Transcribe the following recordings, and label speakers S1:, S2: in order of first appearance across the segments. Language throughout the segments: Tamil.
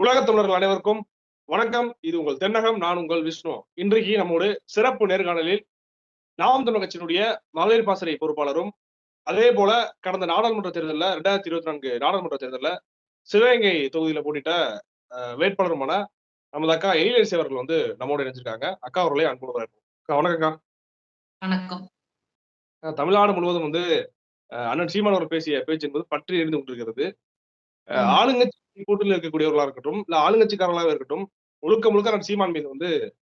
S1: உலகத் தமிழர்கள் அனைவருக்கும் வணக்கம். இது உங்கள் தென்னகம் நான் உங்கள் விஷ்ணு. இன்றைக்கு நம்மோடு சிறப்பு நேர்காணலில் நாம் தமிழ் கட்சியினுடைய மகளிர் பாசறை பொறுப்பாளரும் அதே போல கடந்த நாடாளுமன்ற தேர்தலில் ரெண்டாயிரத்தி இருபத்தி நான்கு நாடாளுமன்ற தேர்தலில் சிவகங்கை தொகுதியில போட்டிட்ட வேட்பாளருமான நமது அக்கா எழிலரசி அவர்கள் வந்து நம்மோடு இணைஞ்சிருக்காங்க. அக்கா அவர்களே அன்பு அக்கா
S2: வணக்கம்
S1: அஹ், தமிழ்நாடு முழுவதும் வந்து அண்ணன் சீமான் அவர் பேசிய பேச்சு என்பது பற்றி எரிந்து கொண்டிருக்கிறது. ஆளுங்கட்சி கூட்டணியில் இருக்கக்கூடியவர்களா இருக்கட்டும் இல்ல ஆளுங்கட்சிக்காரர்களாக இருக்கட்டும் முழுக்க முழுக்க அண்ணன் சீமான் மீது வந்து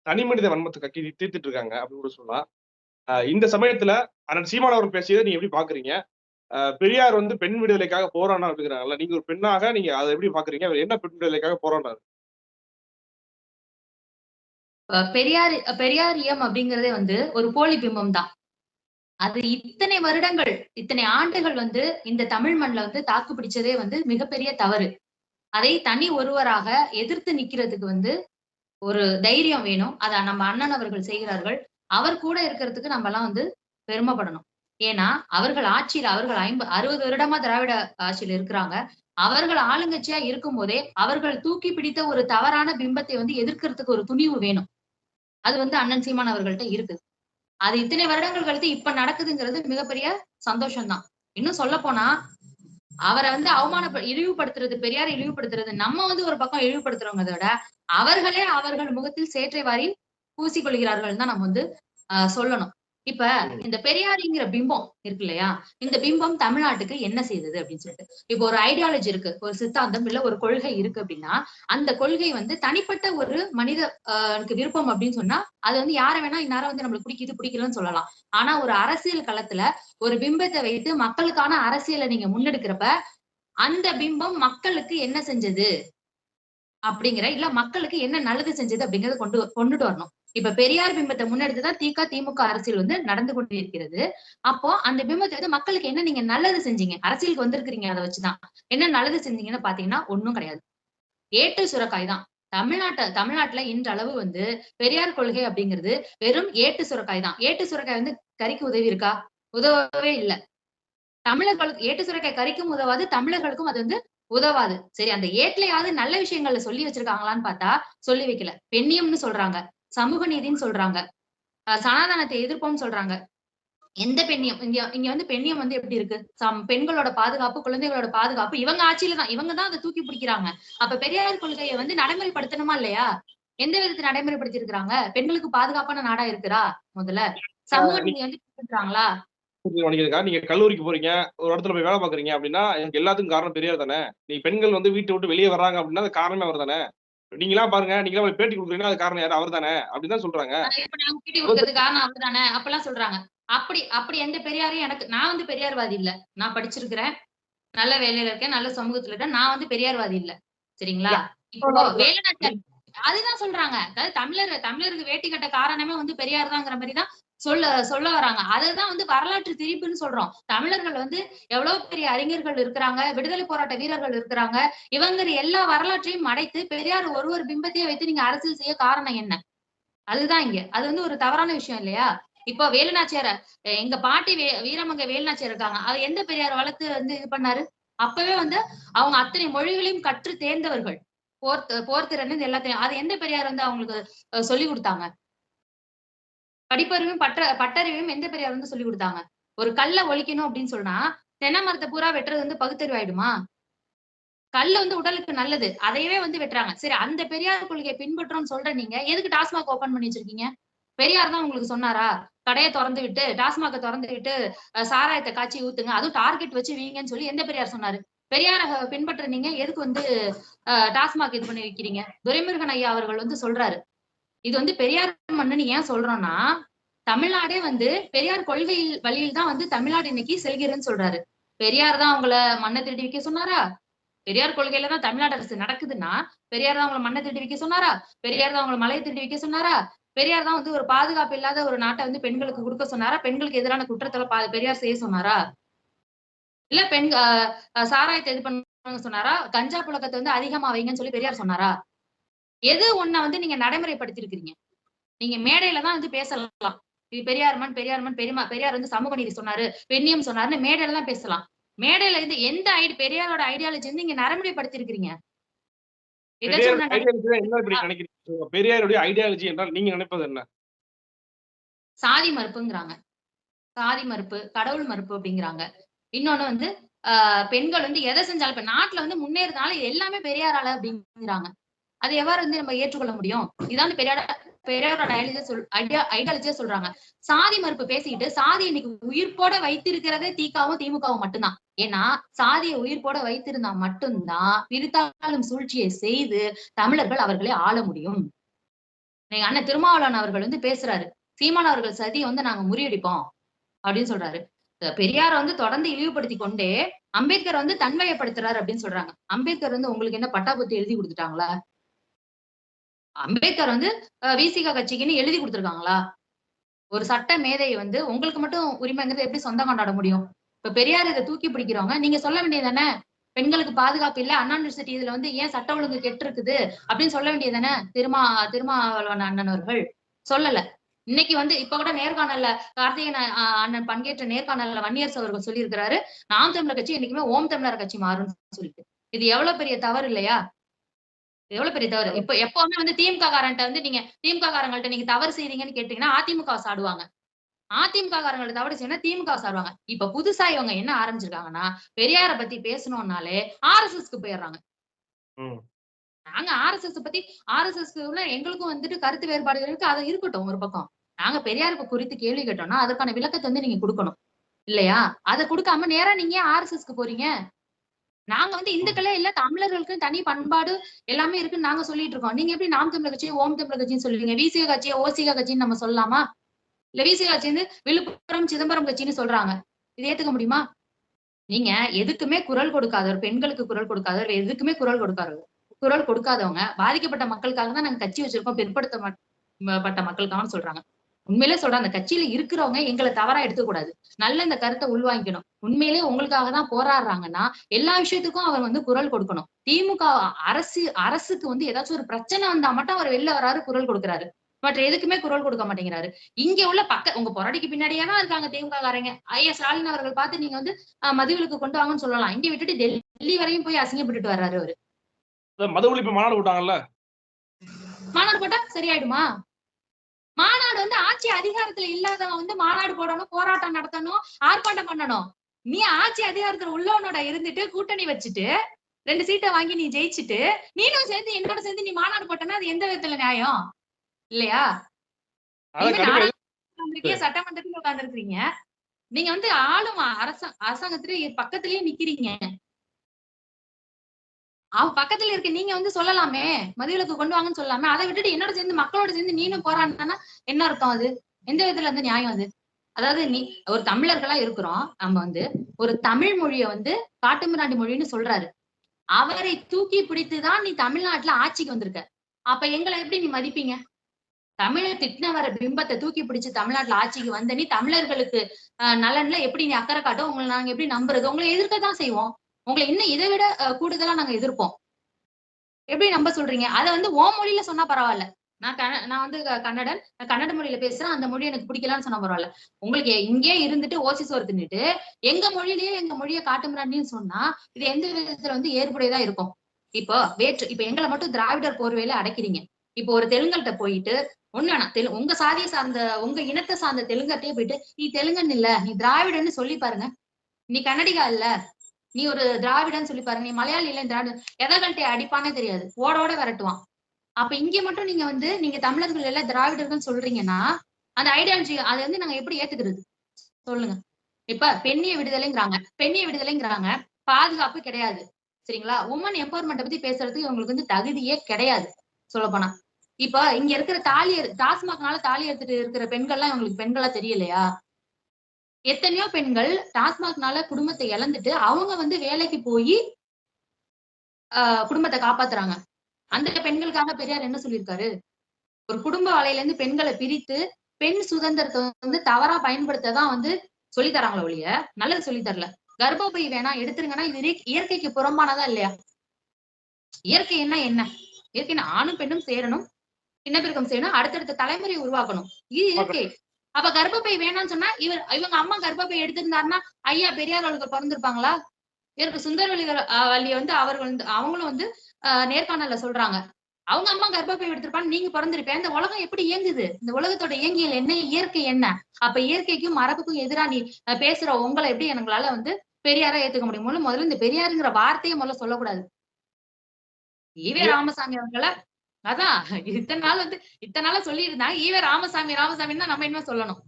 S1: தனி மனித வன்மத்தை கக்கி தீர்த்துட்டு இருக்காங்க அப்படின்னு கூட சொல்லலாம். இந்த சமயத்துல அண்ணன் சீமான் அவர் பேசியதை நீங்க எப்படி பாக்குறீங்க? அஹ், பெரியார் வந்து பெண் விடுதலைக்காக போராடினா அப்படிங்கிறாங்கல்ல நீங்க ஒரு பெண்ணாக நீங்க அதை எப்படி பாக்குறீங்க? அவர் என்ன பெண் விடுதலைக்காக போராடினாரு?
S2: அஹ் பெரியார் பெரியாரியம் அப்படிங்கறதே வந்து ஒரு போலி பிம்பம் தான். அது இத்தனை வருடங்கள் இத்தனை ஆண்டுகள் வந்து இந்த தமிழ் மண்ணில் வந்து தாக்கு பிடிச்சதே வந்து மிகப்பெரிய தவறு. அதை தனி ஒருவராக எதிர்த்து நிக்கிறதுக்கு வந்து ஒரு தைரியம் வேணும். அதை நம்ம அண்ணன் அவர்கள் செய்கிறார்கள். அவர் கூட இருக்கிறதுக்கு நம்ம எல்லாம் வந்து பெருமைப்படணும். ஏன்னா அவர்கள் ஆட்சியில அவர்கள் ஐம்பது அறுபது வருடமா திராவிட ஆட்சியில இருக்கிறாங்க. அவர்கள் ஆளுங்கட்சியா இருக்கும் போதே அவர்கள் தூக்கி பிடித்த ஒரு தவறான பிம்பத்தை வந்து எதிர்க்கிறதுக்கு ஒரு துணிவு வேணும். அது வந்து அண்ணன் சீமான் அவர்கள்ட்ட இருக்குது. அது இத்தனை வருடங்கள் கழித்து இப்ப நடக்குதுங்கிறது மிகப்பெரிய சந்தோஷம் தான் இன்னும் சொல்ல போனா அவரை வந்து அவமான இழிவுபடுத்துறது பெரியாரை இழிவுபடுத்துறது நம்ம வந்து ஒரு பக்கம் இழிவுபடுத்துறவங்க விட அவர்களே அவர்கள் முகத்தில் சேற்றை வாரி பூசிக்கொள்கிறார்கள் தான் நம்ம வந்து ஆஹ் சொல்லணும். இப்ப இந்த பெரியாரிங்கிற பிம்பம் இருக்கு இல்லையா? இந்த பிம்பம் தமிழ்நாட்டுக்கு என்ன செய்தது அப்படின்னு சொல்லிட்டு. இப்போ ஒரு ஐடியாலஜி இருக்கு ஒரு சித்தாந்தம் இல்ல ஒரு கொள்கை இருக்கு அப்படின்னா அந்த கொள்கை வந்து தனிப்பட்ட ஒரு மனித விருப்பம் அப்படின்னு சொன்னா அது வந்து யாரை வேணா இந்நேரம் வந்து நம்மளுக்கு பிடிக்குது பிடிக்கலன்னு சொல்லலாம். ஆனா ஒரு அரசியல் களத்துல ஒரு பிம்பத்தை வைத்து மக்களுக்கான அரசியலை நீங்க முன்னெடுக்கிறப்ப அந்த பிம்பம் மக்களுக்கு என்ன செஞ்சது? அப்படிங்கிற இல்ல மக்களுக்கு என்ன நல்லது செஞ்சது அப்படிங்கறத கொண்டு கொண்டுட்டு வரணும். இப்ப பெரியார் பிம்பத்தை முன்னெடுத்துதான் திக திமுக அரசியல் வந்து நடந்து கொண்டிருக்கிறது. அப்போ அந்த பிம்பத்தை வந்து மக்களுக்கு என்ன நீங்க நல்லது செஞ்சீங்க? அரசியலுக்கு வந்திருக்கிறீங்க அதை வச்சுதான். என்ன நல்லது செஞ்சீங்கன்னு பாத்தீங்கன்னா ஒண்ணும் கிடையாது. ஏட்டு சுரக்காய் தான் தமிழ்நாட்டை தமிழ்நாட்டுல இன்றளவு வந்து பெரியார் கொள்கை அப்படிங்கிறது வெறும் ஏட்டு சுரக்காய் தான் ஏட்டு சுரக்காய் வந்து கறிக்கு உதவி இருக்கா? உதவவே இல்ல. தமிழர்களுக்கு ஏட்டு சுரக்காய் கறிக்கும் உதவாது தமிழர்களுக்கும் அது வந்து உதவாது. சரி அந்த ஏட்லயாவது நல்ல விஷயங்கள்ல சொல்லி வச்சிருக்காங்களான்னு பார்த்தா சொல்லி வைக்கல. பெண்ணியம்னு சொல்றாங்க. சமூக நீதின்னு சொல்றாங்க. சனாதனத்தை எதிர்ப்போம்னு சொல்றாங்க. எந்த பெண்ணியம் இங்க இங்க வந்து பெண்ணியம் வந்து எப்படி இருக்கு? பெண்களோட பாதுகாப்பு குழந்தைகளோட பாதுகாப்பு இவங்க ஆட்சியில தான் இவங்க தான் அதை தூக்கி பிடிக்கிறாங்க. அப்ப பெரியார் கொள்கையை வந்து நடைமுறைப்படுத்தணுமா இல்லையா? எந்த விதத்தை நடைமுறைப்படுத்தி இருக்கிறாங்க பெண்களுக்கு பாதுகாப்பான நாடா இருக்குதா முதல்ல? சமூக நீதி வந்து
S1: வணிகருக்கா நீங்க கல்லூரிக்கு போறீங்க ஒரு இடத்துல போய் வேலை பாக்குறீங்க அப்படின்னா எனக்கு எல்லாத்துக்கும் காரணம் பெரியார் தானே? நீங்க பெண்கள் வந்து வீட்டை விட்டு வெளியே வர்றாங்க அப்படின்னா அது காரணமே அவர் தானே நீங்களா பாருங்க நீங்களா போய் பேட்டி கொடுக்குறீங்கன்னா அது காரணம் யாரு? அவர் தானே அப்படின்னு தான் சொல்றாங்க.
S2: இப்ப நாங்க பேட்டி கொடுக்கறதுக்கு காரணம் அவர்தானே? அப்பெல்லாம் சொல்றாங்க. அப்படி அப்படி எந்த பெரியாரையும் எனக்கு நான் வந்து பெரியார்வாதி இல்ல. நான் படிச்சிருக்கிறேன். நல்ல வேலையில இருக்கேன் நல்ல சமூகத்துல இருக்கேன். நான் வந்து பெரியார்வாதி இல்ல. சரிங்களா? இப்போ வேலுநாச்சியார் அதுதான் சொல்றாங்க. அதாவது தமிழர் தமிழருக்கு வேட்டி கட்ட காரணமே வந்து பெரியார் தாங்கிற மாதிரி தான். சொல்ல சொல்ல வராங்க. அதுதான் வந்து வரலாற்று திரிப்புன்னு சொல்றோம். தமிழர்கள் வந்து எவ்வளவு பெரிய அறிஞர்கள் இருக்கிறாங்க விடுதலை போராட்ட வீரர்கள் இருக்கிறாங்க. இவங்க எல்லா வரலாற்றையும் மடைத்து பெரியார் ஒரு ஒரு பிம்பத்தையே வைத்து நீங்க அரசியல் செய்ய காரணம் என்ன? அதுதான் இங்க. அது வந்து ஒரு தவறான விஷயம் இல்லையா? இப்போ வேலுநாச்சியார எங்க பாட்டி வே வீரமங்க வேலுநாச்சியார் இருக்காங்க. அது எந்த பெரியார் வளர்த்து வந்து இது பண்ணாரு? அப்பவே வந்து அவங்க அத்தனை மொழிகளையும் கற்று தேர்ந்தவர்கள். போர் போர்த்திறன் எல்லாத்தையும். அது எந்த பெரியார் வந்து அவங்களுக்கு சொல்லி கொடுத்தாங்க? படிப்பறிவும் பட்ட பட்டறிவையும் எந்த பெரியார் வந்து சொல்லி கொடுத்தாங்க? ஒரு கல்லை ஒழிக்கணும் அப்படின்னு சொன்னா தென்னை மரத்தை பூரா வெட்டுறது வந்து பகுத்தறிவு ஆயிடுமா கல்லு வந்து உடலுக்கு நல்லது அதையவே வந்து வெட்டுறாங்க. சரி அந்த பெரியார் கொள்கையை பின்பற்றோம்னு சொல்ற நீங்க எதுக்கு டாஸ்மாக் ஓபன் பண்ணி வச்சிருக்கீங்க? பெரியார் தான் உங்களுக்கு சொன்னாரா? கடையை திறந்து விட்டு டாஸ்மாக திறந்து விட்டு சாராயத்தை காய்ச்சி ஊத்துங்க அதுவும் டார்கெட் வச்சு வீங்கன்னு சொல்லி எந்த பெரியார் சொன்னாரு? பெரியார பின்பற்றுனீங்க எதுக்கு வந்து டாஸ்மாக் இது பண்ணி வைக்கிறீங்க? துரைமுருகன் ஐயா அவர்கள் வந்து சொல்றாரு. இது வந்து பெரியார் மண்ணுன்னு ஏன் சொல்றோம்னா தமிழ்நாடே வந்து பெரியார் கொள்கையில் வழியில் தான் வந்து தமிழ்நாடு இன்னைக்கு செல்கிறேன்னு சொல்றாரு. பெரியார் தான் அவங்கள மண்ணை திருடி வைக்க சொன்னாரா? பெரியார் கொள்கையில தான் தமிழ்நாடு அரசு நடக்குதுன்னா பெரியார் தான் அவங்களை மண்ணை திருடி வைக்க சொன்னாரா? பெரியார் தான் அவங்களை மலையை திருடி வைக்க சொன்னாரா? பெரியார் தான் வந்து ஒரு பாதுகாப்பு இல்லாத ஒரு நாட்டை வந்து பெண்களுக்கு கொடுக்க சொன்னாரா? பெண்களுக்கு எதிரான குற்றத்துல பா- பெரியார் செய்ய சொன்னாரா? இல்ல பெண் ஆஹ் சாராயத்தை இது பண்ண சொன்னாரா? கஞ்சா புழக்கத்தை வந்து அதிகமா வைங்கன்னு சொல்லி பெரியார் சொன்னாரா? எது ஒண்ண வந்து நீங்க நடைமுறைப்படுத்தி இருக்கிறீங்க நீங்க மேடையில தான் வந்து பேசலாம். இது பெரியார்மன் பெரியார்மன் பெரியமா பெரியார் வந்து சமூக நீதி சொன்னாரு பெண்ணியம் சொன்னாருன்னு மேடையில தான் பேசலாம். மேடையில இருந்து எந்த ஐடி பெரியாரோட ஐடியாலஜி வந்து நீங்க நடைமுறைப்படுத்தி இருக்கிறீங்க
S3: ஏதாச்சும்
S1: பெரியார்
S3: ஒண்ணு நடக்குது.
S1: ஐடியாலஜி என்ன இப்படி நினைக்கிறீங்க? பெரியாருடைய ஐடியாலஜி என்றால் நீங்க நினைப்பது என்ன?
S3: சாதி மறுப்புங்கிறாங்க. சாதி மறுப்பு கடவுள் மறுப்பு அப்படிங்கிறாங்க. இன்னொன்னு வந்து பெண்கள் வந்து எதை செஞ்சாலும் இப்ப நாட்டுல வந்து முன்னேறதுனால எல்லாமே பெரியாரால அப்படிங்கிறாங்க. அதை எவ்வாறு வந்து நம்ம ஏற்றுக்கொள்ள முடியும்? இதான் பெரியார பெரியாரோட ஐடியாலஜியா சொல் ஐடியா ஐடியாலஜியா சொல்றாங்க. சாதி மறுப்பு பேசிக்கிட்டு சாதி இன்னைக்கு உயிர்ப்போட வைத்திருக்கிறதே திகாவும் திமுகவும் மட்டும்தான். ஏன்னா சாதியை உயிர்ப்போட வைத்திருந்தா மட்டும்தான் பிரித்தாளும் சூழ்ச்சியை செய்து தமிழர்கள் அவர்களை ஆள முடியும். அண்ணன் திருமாவளவன் அவர்கள் வந்து பேசுறாரு. சீமான் அவர்கள் சதியை வந்து நாங்க முறியடிப்போம் அப்படின்னு சொல்றாரு. அஹ் பெரியாரை வந்து தொடர்ந்து இழிவுபடுத்தி கொண்டே அம்பேத்கர் வந்து தன்மையப்படுத்துறாரு அப்படின்னு சொல்றாங்க. அம்பேத்கர் வந்து உங்களுக்கு என்ன பட்டாபுத்தி எழுதி கொடுத்துட்டாங்களா? அம்பேத்கர் வந்து விசிகா கட்சிக்குன்னு எழுதி கொடுத்துருக்காங்களா? ஒரு சட்ட மேதையை வந்து உங்களுக்கு மட்டும் உரிமைங்கிறது எப்படி சொந்தம் கொண்டாட முடியும்? இப்ப பெரியார் இதை தூக்கி பிடிக்கிறவங்க நீங்க சொல்ல வேண்டியது தானே பெண்களுக்கு பாதுகாப்பு இல்ல அண்ணா யூனிவர்சிட்டி இதுல வந்து ஏன் சட்ட ஒழுங்கு கெட்டு இருக்குது அப்படின்னு சொல்ல வேண்டியது தானே திருமா திருமாவளவன் அண்ணன் அவர்கள். சொல்லல. இன்னைக்கு வந்து இப்ப கூட நேர்காணல்ல கார்த்திகேயன் அண்ணன் பங்கேற்ற நேர்காணல்ல வன்னியர்ஸ் அவர்கள் சொல்லியிருக்கிறாரு நாம் தமிழர் கட்சி என்னைக்குமே ஓம் தமிழர் கட்சி மாறும்னு சொல்லிட்டு. இது எவ்வளவு பெரிய தவறு இல்லையா? எவ்வளவு பெரிய தவறு? இப்ப எப்பவுமே வந்து திமுக காரன்ட்ட வந்து நீங்க திமுக காரங்கள்ட்ட நீங்க தவறு செய்றீங்கன்னு கேட்டீங்கன்னா அதிமுக சாடுவாங்க. அதிமுக காரங்கள்ட்ட தவறு செய்யணும் திமுக சாடுவாங்க. இப்ப புதுசா இவங்க என்ன ஆரம்பிச்சிருக்காங்கன்னா பெரியார பத்தி பேசணும்னாலே ஆர்எஸ்எஸ்க்கு போயிடுறாங்க.
S1: ம்.
S3: நாங்க ஆர்எஸ்எஸ் பத்தி ஆர்எஸ்எஸ் எங்களுக்கும் வந்துட்டு கருத்து வேறுபாடுகள் இருக்கு. அது இருக்கட்டும் ஒரு பக்கம். நாங்க பெரியார் குறித்து கேள்வி கேட்டோம்னா அதற்கான விளக்கத்தை வந்து நீங்க கொடுக்கணும். இல்லையா? அதை கொடுக்காம நேரா நீங்க ஆர்எஸ்எஸ்க்கு போறீங்க? நாங்க வந்து இந்துக்களே இல்ல தமிழர்களுக்கு தனி பண்பாடு எல்லாமே இருக்குன்னு நாங்க சொல்லிட்டு இருக்கோம். நீங்க எப்படி நாம் தமிழர் கட்சி ஓம் தமிழர் கட்சின்னு சொல்லுவீங்க? விசிக கட்சியை ஓசிக கட்சின்னு நம்ம சொல்லலாமா? இல்ல விசிக கட்சி வந்து விழுப்புரம் சிதம்பரம் கட்சின்னு சொல்றாங்க. இது ஏத்துக்க முடியுமா? நீங்க எதுக்குமே குரல் கொடுக்காதவர் பெண்களுக்கு குரல் கொடுக்காதவர் எதுக்குமே குரல் கொடுக்காதவர் குரல் கொடுக்காதவங்க பாதிக்கப்பட்ட மக்களுக்காக தான் நாங்க கட்சி வச்சிருக்கோம் பிற்படுத்தப்பட்ட மக்களுக்காகன்னு சொல்றாங்க. உண்மையிலே சொல்றேன் அந்த கட்சியில இருக்கிறவங்க எங்களை தவறா எடுத்துக்கூடாது நல்ல இந்த கருத்தை உள்வாங்கிக்கணும். உண்மையிலே உங்களுக்காக தான் போராடுறாங்கன்னா எல்லா விஷயத்துக்கும் அவர் வந்து குரல் கொடுக்கணும். திமுக அரசு அரசுக்கு வந்து ஏதாச்சும் ஒரு பிரச்சனை வந்தா மட்டும் அவர் வெளில வராரு குரல் கொடுக்குறாரு. மற்ற எதுக்குமே குரல் கொடுக்க மாட்டேங்கிறாரு. இங்க உள்ள பக்க உங்க பொறாடிக்கு பின்னாடியே தான் இருக்காங்க திமுக காரங்க ஐயா ஸ்டாலின் அவர்கள் பார்த்து நீங்க வந்து மதுவிலக்கு கொண்டு வாங்கன்னு சொல்லலாம். இங்க விட்டுட்டு டெல்லி வரையும் போய் அசிங்கப்பட்டுட்டு வர்றாரு அவரு.
S1: மது ஒழிப்பு மாநாடு விட்டாங்கல்ல
S3: மாநாடு போட்டா சரியாயிடுமா? மாநாடு வந்து ஆட்சி அதிகாரத்துல இல்லாதவன் வந்து மாநாடு போடணும் போராட்டம் நடத்தணும் ஆர்ப்பாட்டம் பண்ணணும். நீ ஆட்சி அதிகாரத்துல உள்ளவனோட இருந்துட்டு கூட்டணி வச்சுட்டு ரெண்டு சீட்டை வாங்கி நீ ஜெயிச்சுட்டு நீனும் சேர்ந்து என்னோட சேர்ந்து நீ மாநாடு போட்டனா அது எந்த விதத்துல நியாயம்? இல்லையா? சட்டமன்றத்துல உட்கார்ந்திருக்கீங்க நீங்க வந்து ஆளும் அரச அரசாங்கத்திலே பக்கத்திலேயே நிக்கிறீங்க. அவ பக்கத்துல இருக்க. நீங்க வந்து சொல்லலாமே. மதியவிலக்கு கொண்டு வாங்கன்னு சொல்லலாமே அதை விட்டுட்டு என்னோட சேர்ந்து மக்களோட சேர்ந்து நீனும் போராடினா என்ன அர்த்தம் அது? எந்த விதத்துல வந்து நியாயம் அது? அதாவது நீ ஒரு தமிழர்களா இருக்கிறோம். நம்ம வந்து ஒரு தமிழ் மொழிய வந்து காட்டுமிராண்டி மொழின்னு சொல்றாரு. அவரை தூக்கி பிடித்துதான் நீ தமிழ்நாட்டுல ஆட்சிக்கு வந்திருக்க. அப்ப எங்களை எப்படி நீ மதிப்பீங்க? தமிழை திட்டினவர பிம்பத்தை தூக்கி பிடிச்சு தமிழ்நாட்டுல ஆட்சிக்கு வந்த நீ தமிழர்களுக்கு அஹ், நலன்ல எப்படி நீ அக்கறை காட்டும் உங்களை நாங்க எப்படி நம்புறது? உங்களை எதிர்க்கத்தான் செய்வோம். உங்களை இன்னும் இதை விட கூடுதலா நாங்க எதிர்ப்போம்? எப்படி நம்ப சொல்றீங்க? அதை வந்து ஓ மொழியில சொன்னா பரவாயில்ல. நான் கன- நான் வந்து கன்னடன் நான் கன்னட மொழியில பேசுறேன். அந்த மொழி எனக்கு பிடிக்கலான்னு சொன்னா பரவாயில்ல. உங்களுக்கு இங்கே இருந்துட்டு ஓசி சோறு தின்னுட்டு எங்க மொழியிலேயே எங்க மொழியை காட்டுமிராண்டின்னு சொன்னா இது எந்த விதத்துல வந்து ஏற்புடையதா இருக்கும்? இப்போ வேற்று இப்ப எங்களை மட்டும் திராவிடர் போர்வையில அடைக்கிறீங்க. இப்போ ஒரு தெலுங்கல்கிட்ட போயிட்டு ஒண்ணு தெலு உங்க சாதியை சார்ந்த உங்க இனத்தை சார்ந்த தெலுங்கட்டே போயிட்டு நீ தெலுங்கன் இல்ல நீ திராவிடன்னு சொல்லி பாருங்க. நீ கன்னடிகா இல்ல நீ ஒரு திராவிடன்னு சொல்லி பாரு. நீ மலையாளி இல்ல திராவிட எதகள்கிட்ட அடிப்பானே தெரியாது. ஓட ஓட விரட்டுவான். அப்ப இங்க மட்டும் நீங்க வந்து நீங்க தமிழர்கள் எல்லாம் திராவிடர்கள் சொல்றீங்கன்னா அந்த ஐடியாலஜி அதை வந்து நாங்க எப்படி ஏத்துக்கிறது? சொல்லுங்க. இப்ப பெண்ணிய விடுதலைங்கிறாங்க. பெண்ணிய விடுதலைங்கிறாங்க. பாதுகாப்பு கிடையாது. சரிங்களா? உமன் எம்பவர்மெண்ட் பத்தி பேசுறதுக்கு உங்களுக்கு வந்து தகுதியே கிடையாது. சொல்லப்போனா. இப்ப இங்க இருக்கிற தாலி டாஸ்மாக்னால தாலி எடுத்துட்டு இருக்கிற பெண்கள்லாம் இவங்களுக்கு பெண்களா தெரியலையா? எத்தனையோ பெண்கள் டாஸ்மாக்னால குடும்பத்தை இழந்துட்டு அவங்க வந்து வேலைக்கு போய் ஆஹ் குடும்பத்தை காப்பாத்துறாங்க. அந்த பெண்களுக்காக பெரியார் என்ன சொல்லியிருக்காரு? ஒரு குடும்ப வலையில இருந்து பெண்களை பிரித்து பெண் சுதந்திரத்தை வந்து தவறா பயன்படுத்ததான் வந்து சொல்லி தராங்களே ஒழிய நல்லது சொல்லி தரல. கர்ப்பப்பை வேணா எடுத்துருங்கன்னா இது இயற்கைக்கு புறம்பானதா இல்லையா? இயற்கை என்ன என்ன? இயற்கை ஆணும் பெண்ணும் சேரணும் இனப்பெருக்கம் செய்யணும் அடுத்தடுத்த தலைமுறை உருவாக்கணும். இது இயற்கை. அப்ப கர்ப்பப்பை வேணாம்னு சொன்னா இவர் இவங்க அம்மா கர்ப்பப்பை எடுத்திருந்தாருன்னா ஐயா பெரியார் அவளுக்கு பிறந்திருப்பாங்களா? இவருக்கு சுந்தரவல்லி அஹ், வள்ளி வந்து அவர்கள் வந்து அவங்களும் வந்து அஹ், நேர்காணல்ல சொல்றாங்க. அவங்க அம்மா கர்ப்பப்பை எடுத்திருப்பாங்க நீங்க பிறந்திருப்பேன் இந்த உலகம் எப்படி இயங்குது? இந்த உலகத்தோட இயங்கியல் என்ன? இயற்கை என்ன? அப்ப இயற்கைக்கும் மரபுக்கும் எதிரா நீ பேசுற உங்களை எப்படி எங்களால வந்து பெரியாரா ஏத்துக்க முடியும்? முதல்ல முதல்ல இந்த பெரியாருங்கிற வார்த்தையை முதல்ல சொல்லக்கூடாது. ஈவே ராமசாமி அவர்களை அதான். இத்தனை நாள் வந்து இத்தனை நாள சொல்லி இருந்தாங்க ஈவே ராமசாமி ராமசாமின்னு தான் நம்ம என்ன சொல்லணும்.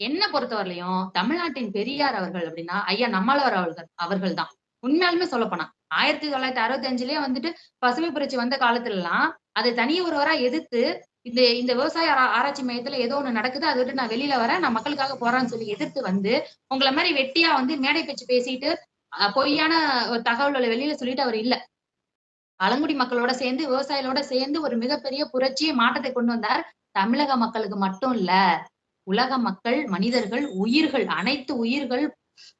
S3: என்ன பொறுத்தவரையிலையும் தமிழ்நாட்டின் பெரியார் அவர்கள் அப்படின்னா ஐயா நம்மளவர் அவர்கள் அவர்கள் தான் உண்மையாலுமே சொல்ல போனா ஆயிரத்தி தொள்ளாயிரத்தி அறுபத்தி அஞ்சுலயே வந்துட்டு பசுமை புரட்சி வந்த காலத்துல எல்லாம் அதை தனி ஒருவரா எதிர்த்து இந்த இந்த விவசாய ஆராய்ச்சி மையத்துல ஏதோ ஒண்ணு நடக்குது அதை விட்டு நான் வெளியில வரேன் நான் மக்களுக்காக போறேன்னு சொல்லி எதிர்த்து வந்து உங்களை மாதிரி வெட்டியா வந்து மேடை பேச்சு பேசிட்டு பொய்யான ஒரு தகவல்களை வெளியில சொல்லிட்டு அவர் இல்ல. பழங்குடி மக்களோட சேர்ந்து விவசாயிகளோட சேர்ந்து ஒரு மிகப்பெரிய புரட்சியை மாற்றத்தை கொண்டு வந்தார். தமிழக மக்களுக்கு மட்டும் இல்ல உலக மக்கள் மனிதர்கள் உயிர்கள் அனைத்து உயிர்கள்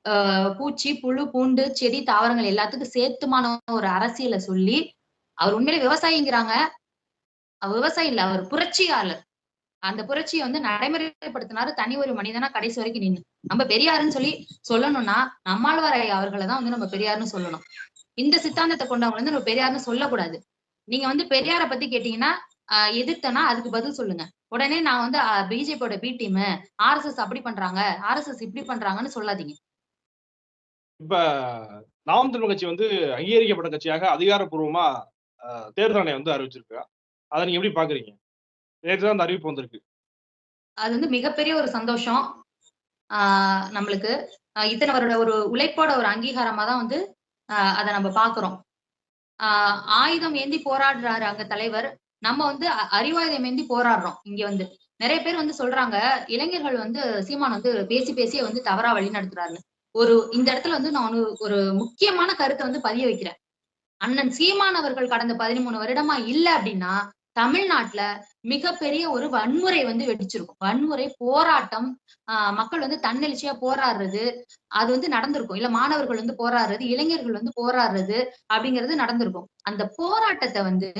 S3: ஆஹ் பூச்சி புழு பூண்டு செடி தாவரங்கள் எல்லாத்துக்கும் சேர்த்துமான ஒரு அரசியலை சொல்லி அவர் உண்மையிலே விவசாயிங்கிறாங்க. விவசாயி இல்ல அவர் புரட்சியாளர். அந்த புரட்சியை வந்து நடைமுறைப்படுத்தினாரு. தனி ஒரு மனிதனா கடைசி வரைக்கும் நின்னு. நம்ம பெரியாருன்னு சொல்லி சொல்லணும்னா நம்மாழ்வார் அவர்களை தான் வந்து நம்ம பெரியாருன்னு சொல்லணும். இந்த சித்தாந்தத்தை கொண்டவங்க வந்து நம்ம பெரியாருன்னு சொல்லக்கூடாது. நீங்க வந்து பெரியார பத்தி கேட்டீங்கன்னா எதிர்த்தனா அதுக்கு பதில் சொல்லுங்க. உடனே நான் வந்து பிஜேபியோட பி டீம் ஆர்எஸ்எஸ் அப்படி பண்றாங்க ஆர்எஸ்எஸ் இப்படி பண்றாங்கன்னு சொல்லாதீங்க.
S1: இப்ப நாம் தமிழ் கட்சி வந்து அங்கீகரிக்கப்பட்ட கட்சியாக அதிகாரப்பூர்வமா தேர்தல் ஆணையம் வந்து அறிவிச்சிருக்கா. அதை நீங்க எப்படி பாக்குறீங்க? நேற்று தான் அந்த அறிவிப்பு வந்திருக்கு.
S3: அது வந்து மிகப்பெரிய ஒரு சந்தோஷம். ஆஹ் நம்மளுக்கு. இத்தனை வருட ஒரு உழைப்போட ஒரு அங்கீகாரமா தான் வந்து ஆஹ் அதை நம்ம பாக்குறோம் ஆஹ் ஆயுதம் ஏந்தி போராடுறாரு அங்க தலைவர். நம்ம வந்து அ- அறிவாயுதம் ஏந்தி போராடுறோம் இங்க வந்து. நிறைய பேர் வந்து சொல்றாங்க இளைஞர்கள் வந்து சீமான் வந்து பேசி பேசியே வந்து தவறா வழி நடத்துறாரு ஒரு இந்த இடத்துல வந்து நான் ஒரு- ஒரு முக்கியமான கருத்தை வந்து பதிய வைக்கிறேன். அண்ணன் சீமான் அவர்கள் கடந்த பதிமூணு வருடமா இல்ல அப்படின்னா தமிழ்நாட்டுல மிகப்பெரிய ஒரு வன்முறை வந்து வெடிச்சிருக்கும். வன்முறை போராட்டம் ஆஹ் மக்கள் வந்து தன்னெழுச்சியா போராடுறது அது வந்து நடந்திருக்கும். இல்ல மாணவர்கள் வந்து போராடுறது இளைஞர்கள் வந்து போராடுறது அப்படிங்கிறது நடந்திருக்கும். அந்த போராட்டத்தை வந்து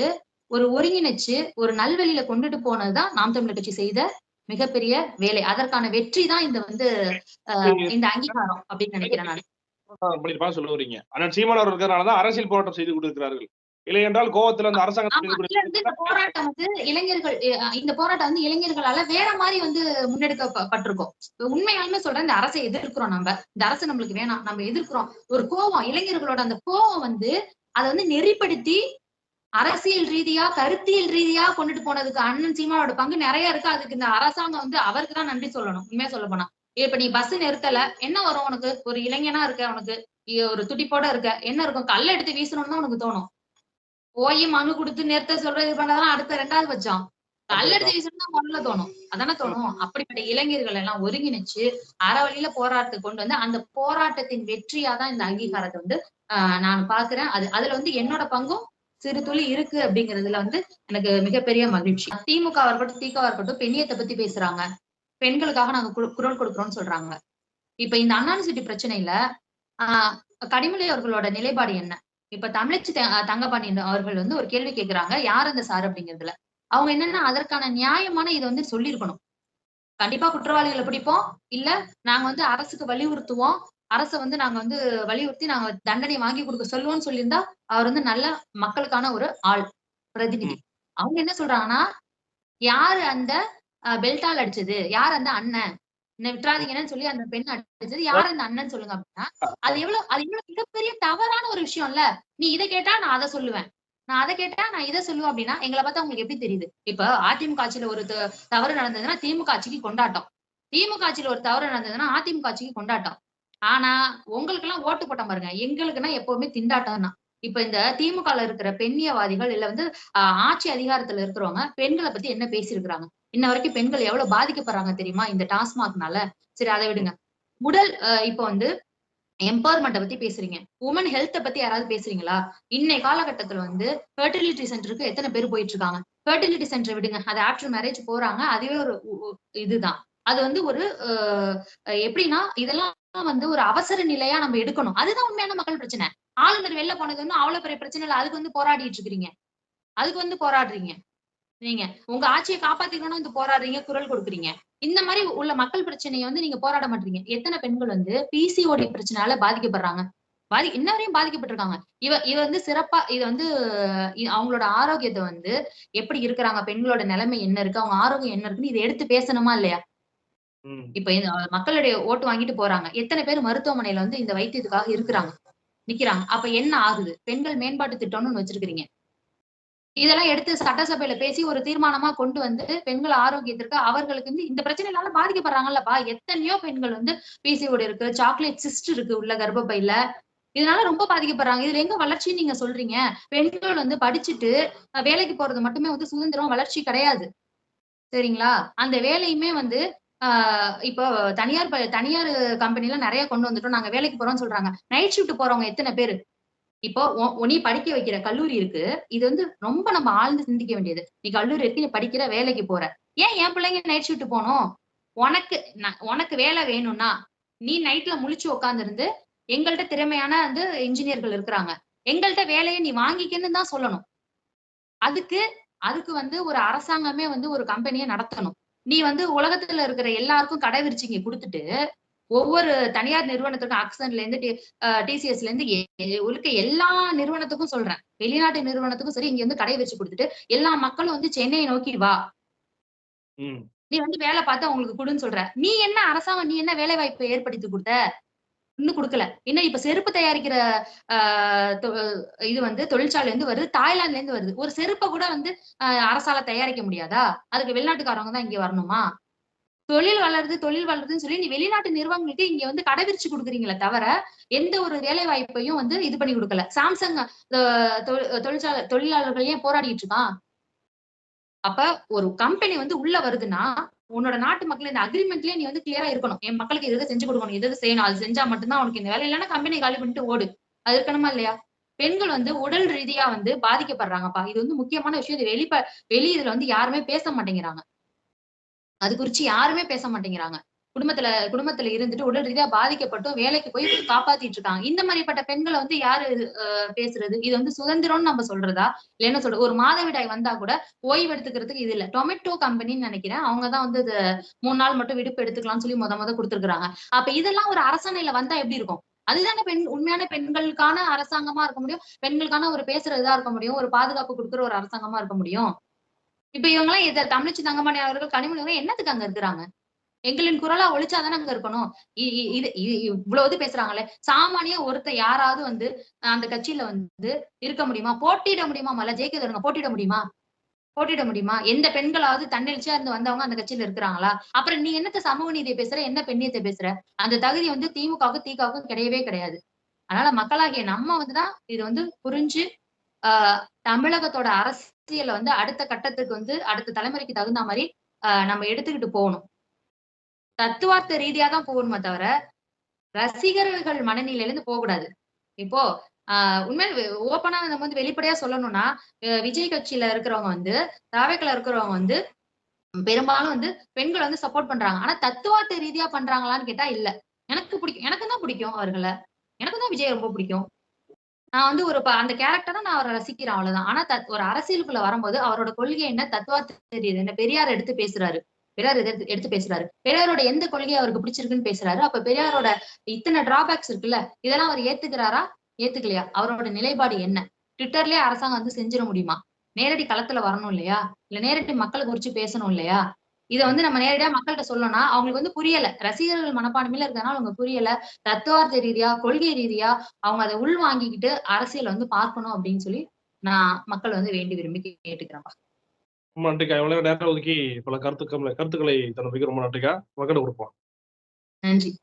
S3: ஒரு ஒருங்கிணைச்சு ஒரு நல்வழியில கொண்டுட்டு போனதுதான் நாம் தமிழர் கட்சி செய்த மிகப்பெரிய வேலை. அதற்கான வெற்றி தான் இந்த வந்து இந்த அங்கீகாரம் அப்படின்னு நினைக்கிறேன் நான்.
S1: சொல்ல வரீங்க. அண்ணன் சீமான் அவர் இருக்கிறனாலதான் அரசியல் போராட்டம் செய்து கொடுக்கிறார்கள். இல்லை என்றால் கோவத்துல அந்த
S3: இந்த போராட்டம் வந்து இளைஞர்கள் இந்த போராட்டம் வந்து இளைஞர்களால வேற மாதிரி வந்து முன்னெடுக்கப்பட்டிருக்கும். உண்மையாலுமே சொல்றேன் இந்த அரசை எதிர்க்கிறோம் நம்ம. இந்த அரசு நம்மளுக்கு வேணாம் நம்ம எதிர்க்கிறோம். ஒரு கோவம் இளைஞர்களோட அந்த கோவம் வந்து அதை வந்து நெறிப்படுத்தி அரசியல் ரீதியா கருத்தியல் ரீதியா கொண்டுட்டு போனதுக்கு அண்ணன் சீமானோட பங்கு நிறைய இருக்கு. அதுக்கு இந்த அரசாங்கம் வந்து அவருக்கு தான் நன்றி சொல்லணும். உண்மையா சொல்ல போனா. இப்ப நீ பஸ் நிறுத்தல என்ன வரும் உனக்கு? ஒரு இளைஞனா இருக்க உனக்கு ஒரு துடிப்போட இருக்க. என்ன இருக்கும்? கல்ல எடுத்து வீசணும்னு தான் உனக்கு தோணும். போய் மனு கொடுத்து நிறுத்த சொல்றது இது பண்ணதான் அடுத்த ரெண்டாவது பட்சம் கல் எடுத்து வீசணும் தான் முதல்ல தோணும். அதானே தோணும்? அப்படிப்பட்ட இளைஞர்கள் எல்லாம் ஒருங்கிணைச்சு அறவழியில போராட்டத்துக்கு கொண்டு வந்து அந்த போராட்டத்தின் வெற்றியா தான் இந்த அங்கீகாரத்தை வந்து ஆஹ் நான் பாக்குறேன் அது அதுல வந்து என்னோட பங்கும் சிறு துளி இருக்கு அப்படிங்கறதுல வந்து எனக்கு மிகப்பெரிய மகிழ்ச்சி. திமுக இருக்கட்டும் திக இருக்கட்டும் பெண்ணியத்தை பத்தி பேசுறாங்க. பெண்களுக்காக நாங்க குர- குரல் கொடுக்குறோம்னு சொல்றாங்க. இப்ப இந்த அண்ணானிசிட்டி பிரச்சனையில ஆஹ் கனிமொழி அவர்களோட நிலைப்பாடு என்ன? இப்ப தமிழச்சி த- அஹ் தங்கபாண்டியன் அவர்கள் வந்து ஒரு கேள்வி கேக்குறாங்க. யார் அந்த சார் அப்படிங்கிறதுல? அவங்க என்னன்னா அதற்கான நியாயமான இதை வந்து சொல்லியிருக்கணும். கண்டிப்பா குற்றவாளிகளை பிடிப்போம். இல்ல நாங்க வந்து அரசுக்கு வலியுறுத்துவோம். அரசை வந்து நாங்க வந்து வலியுறுத்தி நாங்க தண்டனை வாங்கி கொடுக்க சொல்லுவோம்னு சொல்லியிருந்தா அவர் வந்து நல்ல மக்களுக்கான ஒரு ஆள் பிரதிநிதி. அவங்க என்ன சொல்றாங்கன்னா யாரு அந்த பெல்டால் அடிச்சது? யார் அந்த அண்ணன்? என்ன விட்டுறாதீங்கன்னு சொல்லி அந்த பெண் அடிச்சது. யார் அந்த அண்ணன் சொல்லுங்க அப்படின்னா அது எவ்வளவு அது எவ்வளவு மிகப்பெரிய தவறான ஒரு விஷயம் இல்ல நீ இதை கேட்டா நான் அதை சொல்லுவேன். நான் அதை கேட்டா நான் இதை சொல்லுவேன் அப்படின்னா எங்களை பார்த்தா உங்களுக்கு எப்படி தெரியுது? இப்ப அதிமுக ஆட்சியில ஒரு தவறு நடந்ததுன்னா திமுக ஆட்சிக்கு கொண்டாட்டம். திமுக ஆட்சியில ஒரு தவறு நடந்ததுன்னா அதிமுக ஆட்சிக்கு கொண்டாட்டம். ஆனா உங்களுக்கு எல்லாம் ஓட்டு போட்ட பாருங்க. எங்களுக்குன்னா எப்பவுமே திண்டாட்டம் தான். இப்ப இந்த திமுக இருக்கிற பெண்ணியவாதிகள் இல்ல வந்து ஆஹ், ஆட்சி அதிகாரத்துல இருக்கிறவங்க பெண்களை பத்தி என்ன பேசியிருக்கிறாங்க? இன்ன வரைக்கும் பெண்கள் எவ்வளவு பாதிக்கப்படுறாங்க தெரியுமா? இந்த டாஸ்மாக்னால. சரி அதை விடுங்க. உடல் இப்போ இப்ப வந்து எம்பவர்மெண்ட்டை பத்தி பேசுறீங்க. உமன் ஹெல்த்தை பத்தி யாராவது பேசுறீங்களா? இன்னை காலகட்டத்துல வந்து ஃபெர்டிலிட்டி சென்டருக்கு எத்தனை பேர் போயிட்டு இருக்காங்க ஃபெர்டிலிட்டி சென்டர் விடுங்க. அது ஆஃப்டர் மேரேஜ் போறாங்க. அதுவே ஒரு இதுதான். அது வந்து ஒரு ஆஹ், எப்படின்னா இதெல்லாம் வந்து ஒரு அவசர நிலையா நம்ம எடுக்கணும். அதுதான் உண்மையான மக்கள் பிரச்சனை. ஆளுநர் வெளில போனது வந்து அவ்வளவு பெரிய பிரச்சனை இல்லை. அதுக்கு வந்து போராடிட்டு இருக்கிறீங்க. அதுக்கு வந்து போராடுறீங்க. நீங்க உங்க ஆட்சியை காப்பாத்திக்கணும் வந்து போராடுறீங்க குரல் கொடுக்குறீங்க. இந்த மாதிரி உள்ள மக்கள் பிரச்சனையை வந்து நீங்க போராட மாட்டீங்க. எத்தனை பெண்கள் வந்து பிசிஓடி பிரச்சனையால பாதிக்கப்படுறாங்க.
S2: பாதி இன்ன வரையும் பாதிக்கப்பட்டிருக்காங்க. இவ இவ வந்து சிறப்பா இது வந்து அவங்களோட ஆரோக்கியத்தை வந்து எப்படி இருக்கிறாங்க பெண்களோட நிலைமை என்ன இருக்கு அவங்க ஆரோக்கியம் என்ன இருக்குன்னு இதை எடுத்து பேசணுமா இல்லையா. இப்ப இந்த மக்களுடைய ஓட்டு வாங்கிட்டு போறாங்க. எத்தனை பேர் மருத்துவமனையில வந்து இந்த வைத்தியத்துக்காக இருக்கிறாங்க நிக்கிறாங்க. அப்ப என்ன ஆகுது? பெண்கள் மேம்பாட்டு திட்டம்னு வச்சிருக்கிறீங்க. இதெல்லாம் எடுத்து சட்டசபையில பேசி ஒரு தீர்மானமா கொண்டு வந்து பெண்கள் ஆரோக்கியத்திற்கு அவர்களுக்கு வந்து இந்த பிரச்சனைனால பாதிக்கப்படுறாங்கல்லப்பா. எத்தனையோ பெண்கள் வந்து பிசிஓடி இருக்கு சாக்லேட் சிஸ்ட் இருக்கு உள்ள கர்ப்பப்பையில. இதனால ரொம்ப பாதிக்கப்படுறாங்க. இதுல எங்க வளர்ச்சின்னு நீங்க சொல்றீங்க? பெண்கள் வந்து படிச்சுட்டு வேலைக்கு போறது மட்டுமே வந்து சுதந்திரம் வளர்ச்சி கிடையாது. சரிங்களா? அந்த வேலையுமே வந்து ஆஹ் இப்போ தனியார் ப- தனியார் கம்பெனில நிறைய கொண்டு வந்துட்டோம். நாங்க வேலைக்கு போறோம்னு சொல்றாங்க. நைட் ஷிஃப்ட் போறவங்க எத்தனை பேரு? இப்போ உ- உ- நீ படிக்க வைக்கிற கல்லூரி இருக்கு. இது வந்து ரொம்ப நம்ம ஆழ்ந்து சிந்திக்க வேண்டியது. நீ கல்லூரி இருக்கு நீ படிக்கிற வேலைக்கு போற. ஏன் என் பிள்ளைங்க நைட் ஷிஃப்ட் போனோம் உனக்கு உனக்கு வேலை வேணும்னா நீ நைட்ல முழிச்சு உட்காந்துருந்து எங்கள்ட்ட திறமையான வந்து இன்ஜினியர்கள் இருக்கிறாங்க. எங்கள்ட்ட வேலையை நீ வாங்கிக்கன்னு தான் சொல்லணும். அதுக்கு அதுக்கு வந்து ஒரு அரசாங்கமே வந்து ஒரு கம்பெனியை நடத்தணும். நீ வந்து உலகத்துல இருக்கிற எல்லாருக்கும் கடை விரிச்சிங்க கொடுத்துட்டு ஒவ்வொரு தனியார் நிறுவனத்துக்கும் ஆக்சன்ல இருந்து டிசிஎஸ்ல இருந்து உள்ள எல்லா நிறுவனத்துக்கும் சொல்றேன். வெளிநாட்டு நிறுவனத்துக்கும் சரி இங்க வந்து கடை வச்சு கொடுத்துட்டு எல்லா மக்களும் வந்து சென்னையை நோக்கி வா. நீ வந்து வேலை பார்த்து அவங்களுக்கு கொடுன்னு சொல்ற. நீ என்ன அரசாங்கம் நீ என்ன வேலை வாய்ப்பை ஏற்படுத்தி கொடுத்த? இன்னும் கொடுக்கல. இன்னும் இப்ப செருப்பு தயாரிக்கிற இது வந்து தொழிற்சாலை இருந்து வருது தாய்லாந்துல இருந்து வருது. ஒரு செருப்பை கூட வந்து அரசால தயாரிக்க முடியாதா? அதுக்கு வெளிநாட்டுக்காரங்க தான் இங்க வரணுமா? தொழில் வளருது தொழில் வளருதுன்னு சொல்லி நீ வெளிநாட்டு நிறுவனங்களுக்கு இங்க வந்து கடைவிரிச்சு கொடுக்குறீங்களே தவிர எந்த ஒரு வேலை வாய்ப்பையும் வந்து இது பண்ணி கொடுக்கல. சாம்சங் தொழிற்சாலை தொழிலாளர்கள் ஏன் போராடிட்டு இருக்கான்? அப்ப ஒரு கம்பெனி வந்து உள்ள வருதுன்னா உன்னோட நாட்டு மக்கள் இந்த அக்ரிமெண்ட்லயே நீ வந்து கிளியரா இருக்கணும். என் மக்களுக்கு எது செஞ்சு கொடுக்கணும் எது செய்யணும் அது செஞ்சா மட்டும்தான் உனக்கு இந்த வேலை. இல்லைன்னா கம்பெனி காலி பண்ணிட்டு ஓடு. அது இருக்கணுமா இல்லையா? பெண்கள் வந்து உடல் ரீதியா வந்து பாதிக்கப்படுறாங்கப்பா. இது வந்து முக்கியமான விஷயம். இது வெளிப்ப வெளி இதுல வந்து யாருமே பேச மாட்டேங்கிறாங்க. அது குறிச்சு யாருமே பேச மாட்டேங்கிறாங்க. குடும்பத்துல குடும்பத்துல இருந்துட்டு உடல் ரீதியா பாதிக்கப்பட்டும் வேலைக்கு போய் காப்பாத்திட்டு இருக்காங்க. இந்த மாதிரிப்பட்ட பெண்களை வந்து யாரு பேசுறது? இது வந்து சுதந்திரம்னு நம்ம சொல்றதா? இல்ல என்ன சொல்றது? ஒரு மாதவிடாய் வந்தா கூட ஓய்வு எடுத்துக்கிறதுக்கு இது இல்ல. டொமேட்டோ கம்பெனின்னு நினைக்கிறேன். அவங்க தான் வந்து இது மூணு நாள் மட்டும் விடுப்பு எடுத்துக்கலாம்னு சொல்லி முத முத கொடுத்துருக்காங்க அப்ப இதெல்லாம் ஒரு அரசாணையில வந்தா எப்படி இருக்கும்? அதுதானே பெண் உண்மையான பெண்களுக்கான அரசாங்கமா இருக்க முடியும்? பெண்களுக்கான ஒரு பேசுற இதா இருக்க முடியும்? ஒரு பாதுகாப்பு கொடுக்குற ஒரு அரசாங்கமா இருக்க முடியும்? இப்ப இவங்க எல்லாம் இதை தமிழ்ச்சி தங்கமணி அவர்கள் கனிமொழி அவர்கள் என்னத்துக்கு அங்க இருக்கிறாங்க? எங்களின் குரலா ஒழிச்சாதானே அங்க இருக்கணும்? இது இவ்வளவு இது பேசுறாங்களே சாமானிய ஒருத்தர் யாராவது வந்து அந்த கட்சியில வந்து இருக்க முடியுமா? போட்டியிட முடியுமா மல ஜெயிக்க தருங்க போட்டியிட முடியுமா? போட்டிட முடியுமா? எந்த பெண்களாவது தன்னெழுச்சியா இருந்து வந்தவங்க அந்த கட்சியில இருக்கிறாங்களா? அப்புறம் நீ என்னத்த சமூக நீதியை பேசுற? என்ன பெண்ணியத்தை பேசுற? அந்த தகுதி வந்து திமுகவுக்கும் திகாவுக்கும் கிடையவே கிடையாது. அதனால மக்களாகிய நம்ம வந்துதான் இது வந்து புரிஞ்சு ஆஹ் தமிழகத்தோட அரசு அரசியல வந்து அடுத்த கட்டத்துக்கு வந்து அடுத்த தலைமுறைக்கு தகுந்த மாதிரி நம்ம எடுத்துக்கிட்டு போகணும். தத்துவார்த்த ரீதியா தான் போகணுமே தவிர ரசிகர்கள் மனநிலையில இருந்து போகக்கூடாது. இப்போ ஆஹ் உண்மையில ஓப்பனா நம்ம வந்து வெளிப்படையா சொல்லணும்னா விஜய் கட்சியில இருக்கிறவங்க வந்து தாவேக்கல இருக்கிறவங்க வந்து பெரும்பாலும் வந்து பெண்கள் வந்து சப்போர்ட் பண்றாங்க. ஆனா தத்துவார்த்த ரீதியா பண்றாங்களான்னு கேட்டா இல்ல. எனக்கு பிடிக்கும். எனக்கு தான் பிடிக்கும் அவர்களை. எனக்கு தான் விஜய் ரொம்ப பிடிக்கும். நான் வந்து ஒரு ப- அந்த கேரக்டரை நான் அவரை ரசிக்கிறேன் அவ்வளவுதான். ஆனா ஒரு அரசியலுக்குள்ள வரும்போது அவரோட கொள்கை என்ன? தத்துவா தெரியுது. என்ன பெரியார் எடுத்து பேசுறாரு. பெரியார் எதிர்த்து எடுத்து பேசுறாரு. பெரியாரோட எந்த கொள்கையை அவருக்கு பிடிச்சிருக்குன்னு பேசுறாரு. அப்ப பெரியாரோட இத்தனை டிராபேக்ஸ் இருக்குல்ல இதெல்லாம் அவர் ஏத்துக்கிறாரா? ஏத்துக்கலையா? அவரோட நிலைப்பாடு என்ன? ட்விட்டர்லயே அரசாங்கம் வந்து செஞ்சிட முடியுமா? நேரடி களத்துல வரணும் இல்லையா? இல்ல நேரடி மக்களை குறிச்சு பேசணும் இல்லையா? இத வந்து நம்ம நேரடியா மக்கள்கிட்ட சொல்லணும்னா அவங்களுக்கு வந்து புரியல. ரசிகர்கள் மனப்பான்மையில இருக்கறதுனால அவங்க புரியல. தத்துவார்த்த ரீதியா கொள்கை ரீதியா அவங்க அதை உள் வாங்கிக்கிட்டு அரசியல் வந்து பார்க்கணும் அப்படின்னு சொல்லி நான் மக்கள் வந்து வேண்டி விரும்பி கேட்டுக்கிறேன்.
S1: ரொம்ப நன்றிக்கா. இவ்வளவு நேரம் ஒதுக்கி பல கருத்துக்களை கருத்துக்களை தனதுக்கு ரொம்ப நன்றிக்கா. மக்கள் கொடுப்போம்
S2: நன்றி.